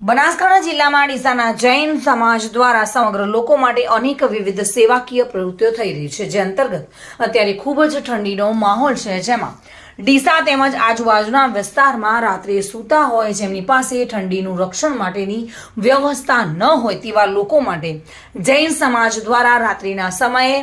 બનાસકાંઠા જિલ્લામાં ડીસાના જૈન સમાજ દ્વારા સમગ્ર લોકો માટે અનેક વિવિધ સેવાકીય પ્રવૃત્તિઓ થઈ રહી છે, જે અંતર્ગત અત્યારે ખૂબ જ ઠંડીનો માહોલ છે, જેમાં ડીસા તેમજ આજુબાજુના વિસ્તારમાં રાત્રે સૂતા હોય જેમની પાસે ઠંડીનું રક્ષણ માટેની વ્યવસ્થા ન હોય તેવા લોકો માટે જૈન સમાજ દ્વારા રાત્રિના સમયે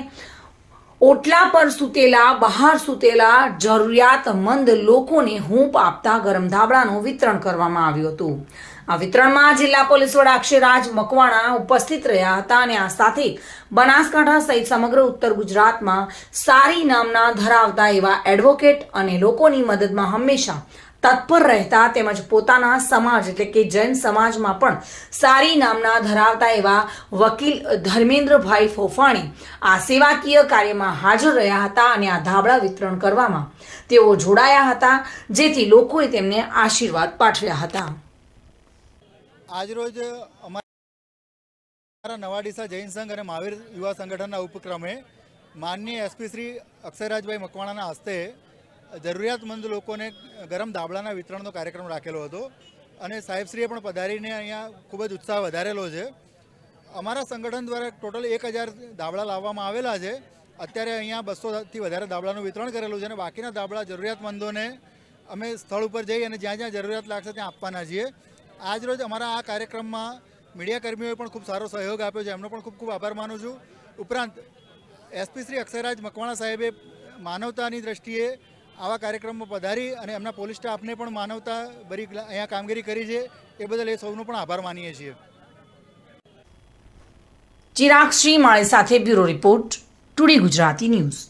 ઓટલા પર સૂતેલા, બહાર સૂતેલા જરૂરિયાતમંદ લોકોને હૂંપ આપતા ગરમ ધાબળાનું વિતરણ કરવામાં આવ્યું હતું. આ વિતરણમાં જિલ્લા પોલીસ વડા અક્ષયરાજ મકવાણા ઉપસ્થિત રહ્યા હતા અને આ સાથે બનાસકાંઠા સહિત સમગ્ર ઉત્તર ગુજરાતમાં સારી નામના ધરાવતા એવા એડવોકેટ અને લોકોની મદદમાં હંમેશા તત્પર રહેતા તેમજ પોતાના સમાજ એટલે કે જૈન સમાજમાં પણ સારી નામના ધરાવતા એવા વકીલ ધર્મેન્દ્રભાઈ ફોફાણી આ સેવાકીય કાર્યમાં હાજર રહ્યા હતા અને આ ધાબળા વિતરણ કરવામાં તેઓ જોડાયા હતા, જેથી લોકોએ તેમને આશીર્વાદ પાઠવ્યા હતા. આજરોજ અમારા નવાડીસા જૈન સંઘ અને મહાવીર યુવા સંગઠનના ઉપક્રમે માનનીય એસપી શ્રી અક્ષયરાજભાઈ મકવાણાના હસ્તે જરૂરિયાતમંદ લોકોને ગરમ દાબળાના વિતરણનો કાર્યક્રમ રાખેલો હતો. અને સાહેબશ્રીએ પણ પધારીને અહીંયા ખૂબ જ ઉત્સાહ વધારેલો છે. અમારા સંગઠન દ્વારા ટોટલ એક હજાર દાબળા લાવવામાં આવેલા છે. અત્યારે અહીંયા બસોથી વધારે દાબળાનું વિતરણ કરેલું છે અને બાકીના દાબળા જરૂરિયાતમંદોને અમે સ્થળ ઉપર જઈ અને જ્યાં જ્યાં જરૂરિયાત લાગશે ત્યાં આપવાના છીએ. આજ રોજ અમારા આ કાર્યક્રમમાં મીડિયાકર્મીઓએ પણ ખૂબ સારો સહયોગ આપ્યો છે. એમનો પણ ખૂબ ખૂબ આભાર માનું છું. ઉપરાંત એસપી શ્રી અક્ષયરાજ મકવાણા સાહેબે માનવતાની દ્રષ્ટિએ આવા કાર્યક્રમમાં પધારી અને એમના પોલીસ સ્ટાફને પણ માનવતા ભરી અહીંયા કામગીરી કરી છે, એ બદલ એ સૌનો પણ આભાર માનીએ છીએ. ચિરાગ શ્રી માળી સાથે bureau report, today Gujarati news.